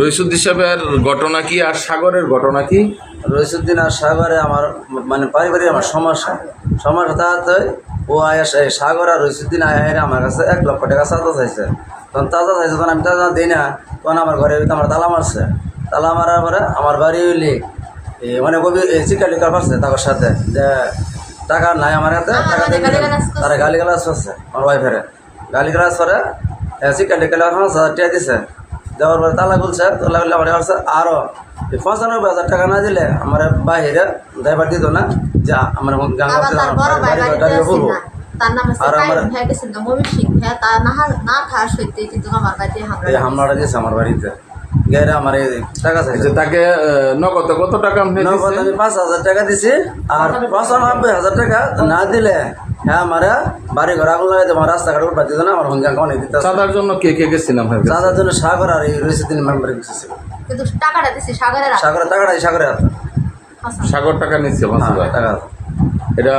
রইসুদ্দি সাহেবের ঘটনা কি আর সাগরের ঘটনা কি? রইসুদ্দিন আর সাগরে আমার মানে পারিবারিক আমার সমস্যা। সমস্যা তাতে ও আয়া সাগর আর রইসুদ্দিন আয়া আমার কাছে এক লক্ষ টাকা চাঁদা চাইছে। তখন চাঁদা চাইছে তখন আমি চাঁদা দিই না তখন আমার ঘরে আমার তালা মারছে। তালা মারার পরে আমার বাড়ি হইলি এই মানে কবি চিকালি কার পারছে তার সাথে যে টাকা নাই আমার হাতে টাকা দিয়ে। তারা গালি গালাজ করছে। আমার ওয়াইফেরে গালি গালাজ করে চিকালি কালি পাঁচ হাজার টাকা দিছে। দেওয়ার পরে তালা খুলছে তালা খুললে আমার কাছে আরও পঁচানব্বই হাজার টাকা না দিলে আমার বাহিরে ড্রাইভার দিত না যে আমার হ্যাঁ বাড়িতে হামলা হামলাটা দিয়েছে আমার বাড়িতে। গেরে আমার এই টাকা চাইছে। তাকে আহ, নগদ কত টাকা নগদ আমি পাঁচ হাজার টাকা দিছি আর পঁচানব্বই হাজার টাকা না দিলে হ্যাঁ আমার বাড়ি ঘর আগুন লাগাইতে আমার রাস্তাঘাট উঠবা দিত না আমার হুঙ্গা অনেক দিতে চাঁদার জন্য কে কে? চাঁদার জন্য সাগর আর এই রয়েছে তিন মেম্বারে কিছু ছিল কিন্তু টাকাটা দিছি সাগরের হাতে। সাগরের টাকাটা সাগরের হাতে। আচ্ছা। সাগর টাকা নিচ্ছে হ্যাঁ, টাকা এটা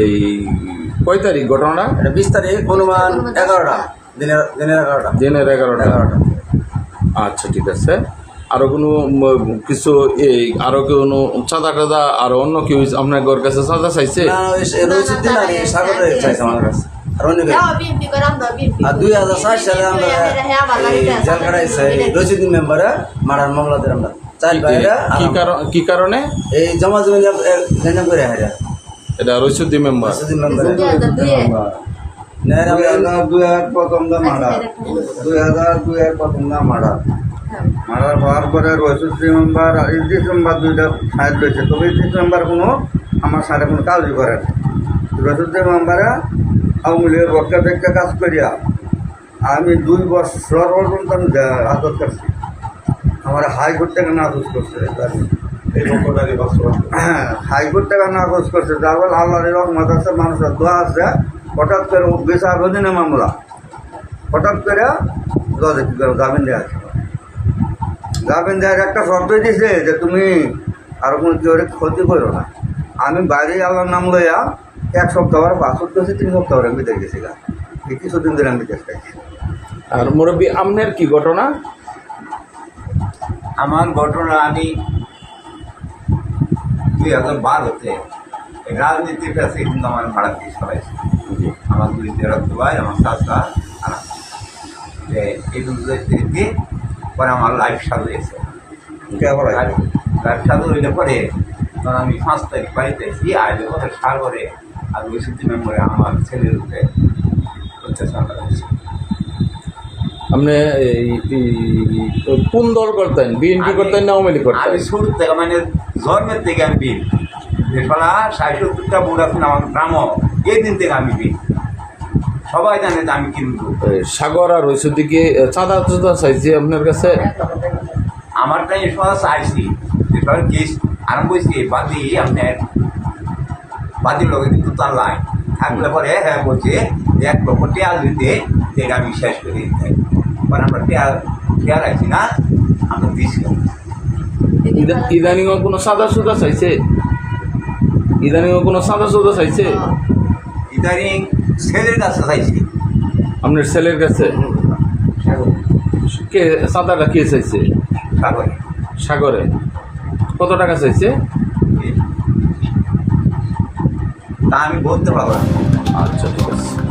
এই কয় তারিখ ঘটনাটা? এটা বিশ তারিখ অনুমান এগারোটা দিনের দিনের এগারোটা। দিনের এগারোটা। এগারোটা। আচ্ছা ঠিক আছে। আরও কোনো কিছু এই আরও কোনো চাঁদা টাদা আরও অন্য কেউ আপনার ঘর কাছে চাঁদা চাইছে? দুই হাজার সাত সালে আমরা হ্যাঁ আমার এই বাড়িতে আছে। জেল কাটাইছে রশিদিন মেম্বারে মারার মামলা দিলাম আমরা। চার বাইরে কি কারণ কি কারণে? এই জমা জমি গঞ্জাম করে এটা রইসুদ্দি মেম্বার। মেম্বারে। দুই হাজার প্রথম দা মারা। দুই হাজার দুই হাজার প্রথম দা মারা। মারার হওয়ার পরে রয়েছে মেম্বার ইডিস মেম্বার দুইটা সাইড রয়েছে। তবে ইডিস মেম্বার কোনো আমার সাথে কোনো কাজই করে না। মেম্বারে আওয়ামী লীগের পক্ষে দেখতে কাজ করিয়া আমি দুই বছর পর্যন্ত আমি আদত করছি। আমার হাইকোর্ট থেকে নাকচ করছে। হ্যাঁ হাইকোর্ট থেকে নাকচ করছে। যার ফলে আল্লাহর রহমত আছে মানুষের দোয়া আছে। হঠাৎ করে বিচার অধীনে মামলা। হঠাৎ করে জজে কি করে? জামিন দেওয়া আছে। দেওয়ার একটা শর্তই দিছে যে তুমি আর কোনো কেউ ক্ষতি করো না। আমি বাইরে আল্লাহর নাম লইয়া এক সপ্তাহ পরে পাঁচ সপ্তাহ তিন সপ্তাহ পরে বিদেশ গেছি গা। এই কিছুদিন ধরে আমি খাইছি আর মুরব্বী আমনের কি ঘটনা? আমার ঘটনা আমি দুই হাজার বারোতে রাজনীতির কাছে কিন্তু আমার ভাড়া দিয়ে সবাই আমার দুই তেরত্ব ভাই আমার চাষা আর আমি। এই দুই পরে আমার লাইফ সাজু এসে লাইফ সাজু হইলে পরে তখন আমি পাঁচ তারিখ বাড়িতে এসি আইলে পরে সাগরে আর ওই সুতি মেম্বরে আমার ছেলের উপরে অত্যাচার করা হয়েছে। আপনি কোন দল করতেন? বিএনপি আমি- করতেন না আওয়ামী লীগ করতেন? আমি শুরু থেকে মানে জন্মের থেকে আমি দেশলা ষাট সত্তরটা বুড় আমার গ্রাম এই দিন থেকে আমি বিল সবাই জানে যে আমি কিন্তু সাগর আর রইসুদ্দি কি চাঁদা চাঁদা চাইছে আপনার কাছে? আমার টাইম সময় চাইছি। দেশের কেস আরম্ভ হয়েছে বাদি আপনার বাদির লোকের কিন্তু তার লাই থাকলে পরে হ্যাঁ বলছে যে এক লক্ষ টেয়ার দিতে এটা আমি শেষ করে দিতে। পরে আমরা টেয়ার টেয়ার আছি না আমরা দিছি ইদা- ইদানিং কোনো সাদা সুদা চাইছে? ইদানিং কোনো সাদা সুদা চাইছে? ইদানিং ছেলের কাছে চাইছি। আপনার ছেলের কাছে? কে চাঁদাটা কে চাইছে? সাগরে। সাগরে। কত টাকা চাইছে? তা আমি বলতে পারব আচ্ছা ঠিক আছে।